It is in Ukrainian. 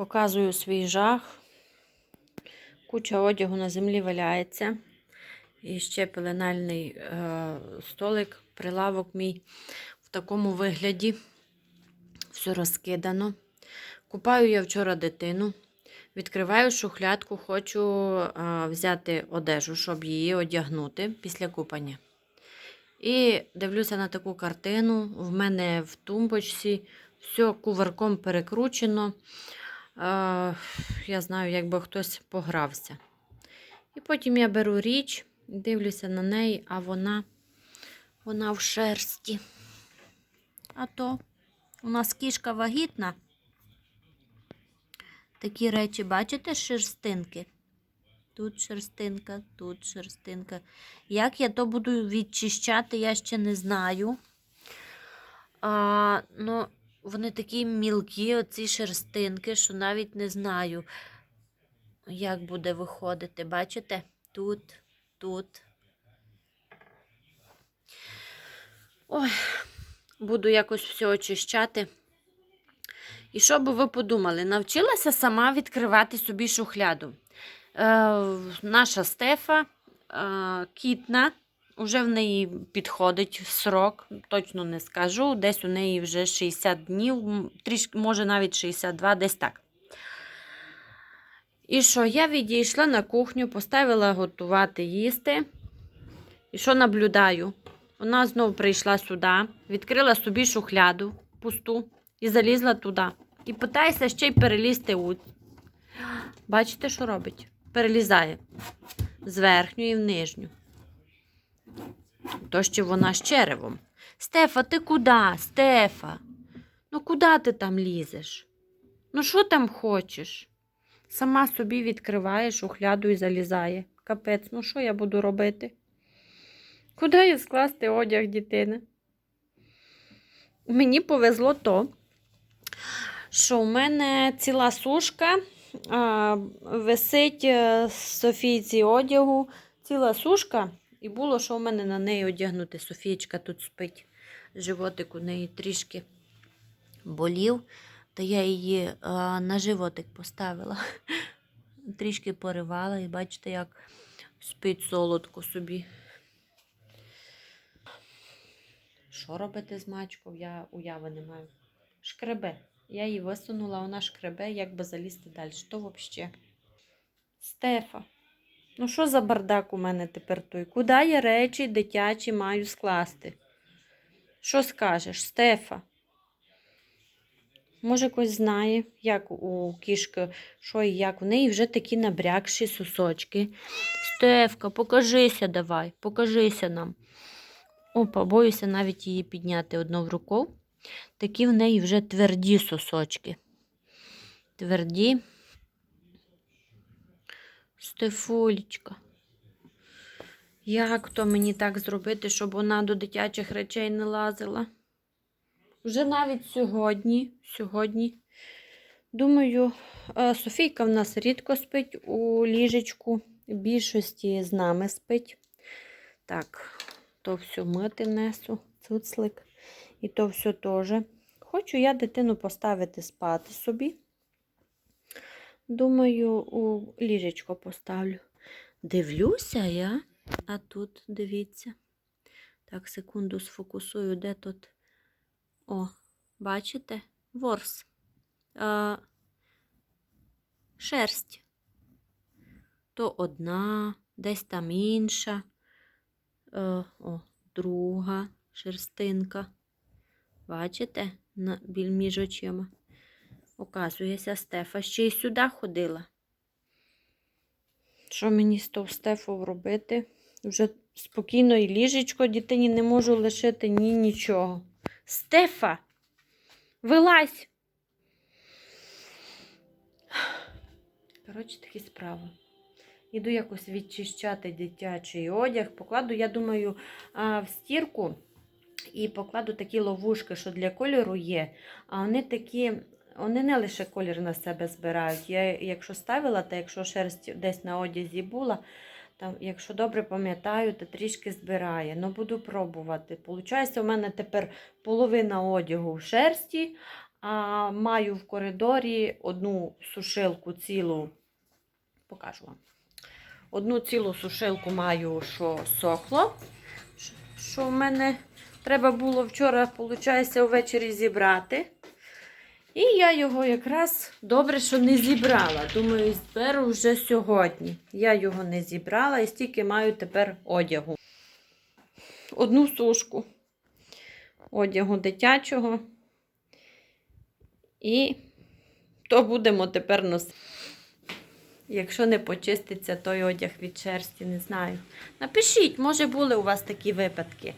Показую свій жах. Куча одягу на землі валяється. І ще пеленальний е, столик, прилавок мій в такому вигляді. Все розкидано. Купаю я вчора дитину. Відкриваю шухлядку, хочу е, взяти одежу, щоб її одягнути після купання. І дивлюся на таку картину. В мене в тумбочці все кувырком перекручено. Е, я знаю, якби хтось погрався. І потім я беру річ, дивлюся на неї, а вона, вона в шерсті. А то у нас кішка вагітна. Такі речі, бачите, шерстинки? Тут шерстинка, тут шерстинка. Як я то буду відчищати, я ще не знаю. А, ну, вони такі мілкі, оці шерстинки, що навіть не знаю, як буде виходити. Бачите? Тут, тут. Ой, буду якось все очищати. І що би ви подумали? Навчилася сама відкривати собі шухляду. Е, наша Стефа е, кітна, вже в неї підходить срок, точно не скажу. Десь у неї вже 60 днів, трішки, може навіть 62, десь так. І що, я відійшла на кухню, поставила готувати їсти. І що наблюдаю? Вона знову прийшла сюди, відкрила собі шухляду пусту і залізла туди. І питається ще й перелізти у. Бачите, що робить? Перелізає з верхньої в нижню. То ще вона з черевом. Стефа, ти куди? Стефа? Ну куди ти там лізеш? Ну що там хочеш? Сама собі відкриває шухляду і залізає. Капець, ну що я буду робити? Куди їй скласти одяг дитини? Мені повезло то, що у мене ціла сушка а, висить е, з Софійці одягу. Ціла сушка, і було, що у мене на неї одягнути. Софієчка тут спить. Животик у неї трішки болів, то я її а, на животик поставила. Трішки поривала, і бачите, як спить солодко собі. Що робити з мачкою, я уяви не маю. Шкребе. Я її висунула, вона шкребе, як би залізти далі. Що взагалі? Стефа. Ну, що за бардак у мене тепер той? Куди я речі дитячі маю скласти? Що скажеш, Стефа? Може, хтось знає, як у кішки, що і як. У неї вже такі набрякші сусочки. Стефка, покажися давай, покажися нам. Опа, боюся навіть її підняти одну в руку. Такі в неї вже тверді сосочки. Тверді. Стефулечка. Як то мені так зробити, щоб вона до дитячих речей не лазила? Вже навіть сьогодні, сьогодні, думаю, е, Софійка в нас рідко спить у ліжечку, більшості з нами спить. Так, то все мити несу, цуцлик. І то все теж. Хочу я дитину поставити спати собі. Думаю, у ліжечко поставлю. Дивлюся я, а тут дивіться. Так, секунду сфокусую, де тут. О, бачите? Ворс. А, шерсть. То одна, десь там інша. Е, о, друга шерстинка. Бачите, на, між очима. Оказується, Стефа ще й сюди ходила. Що мені з того Стефу робити? Вже спокійно і ліжечко дитині не можу лишити ні нічого. Стефа, вилазь! Коротше, такі справи. Іду якось відчищати дитячий одяг. Покладу, я думаю, в стірку. І покладу такі ловушки, що для кольору є. А вони такі, вони не лише колір на себе збирають. Я, якщо ставила, то якщо шерсть десь на одязі була, там, якщо добре пам'ятаю, то трішки збирає. Ну, буду пробувати. Получається, у мене тепер половина одягу в шерсті, А маю в коридорі одну сушилку цілу. Покажу вам. Одну цілу сушилку маю, що сохло. Що в мене треба було вчора, виходить, ввечері зібрати. І я його якраз добре, що не зібрала. Думаю, зберу вже сьогодні. Я його не зібрала і стільки маю тепер одягу. Одну сушку одягу дитячого. І то будемо тепер носити. Якщо не почиститься той одяг від шерсті, не знаю. Напишіть, може були у вас такі випадки.